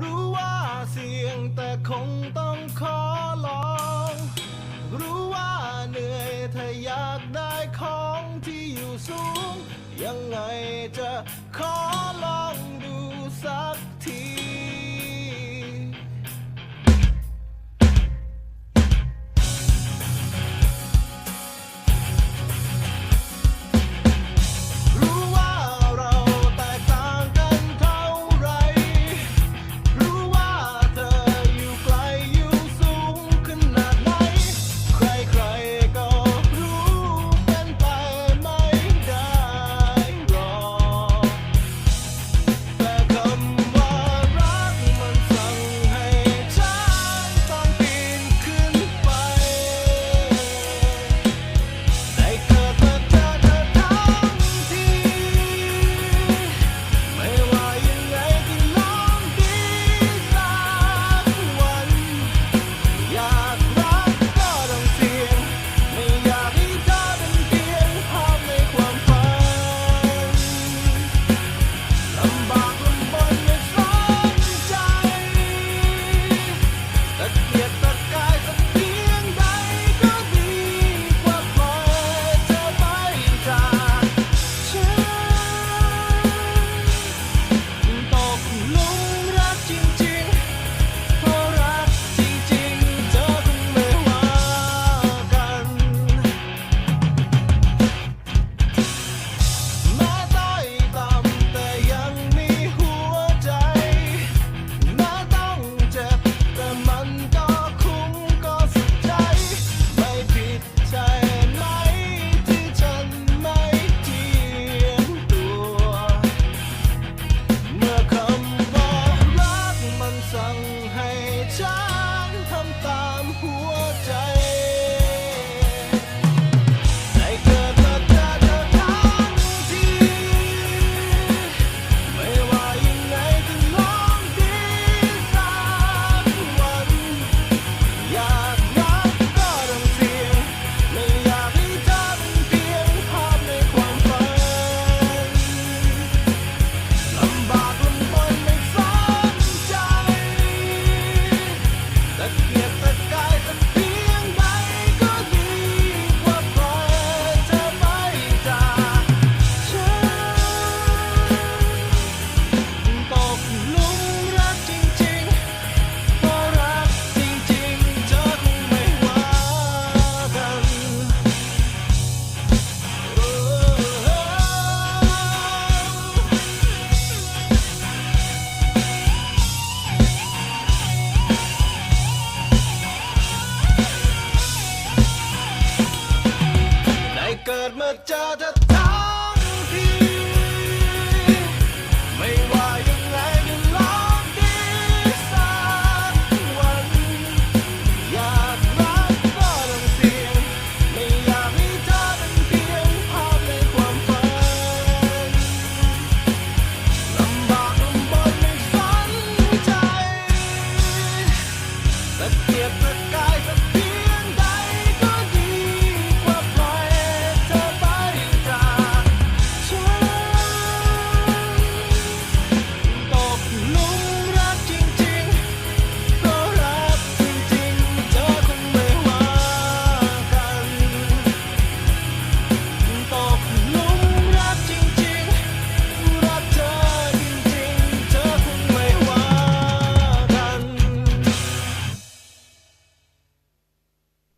รู้ว่าเสี่ยงแต่คงต้องขอลอง รู้ว่าเหนื่อยถ้าอยากได้ของที่อยู่สูง ยังไงจะขอลองดูสักที the skies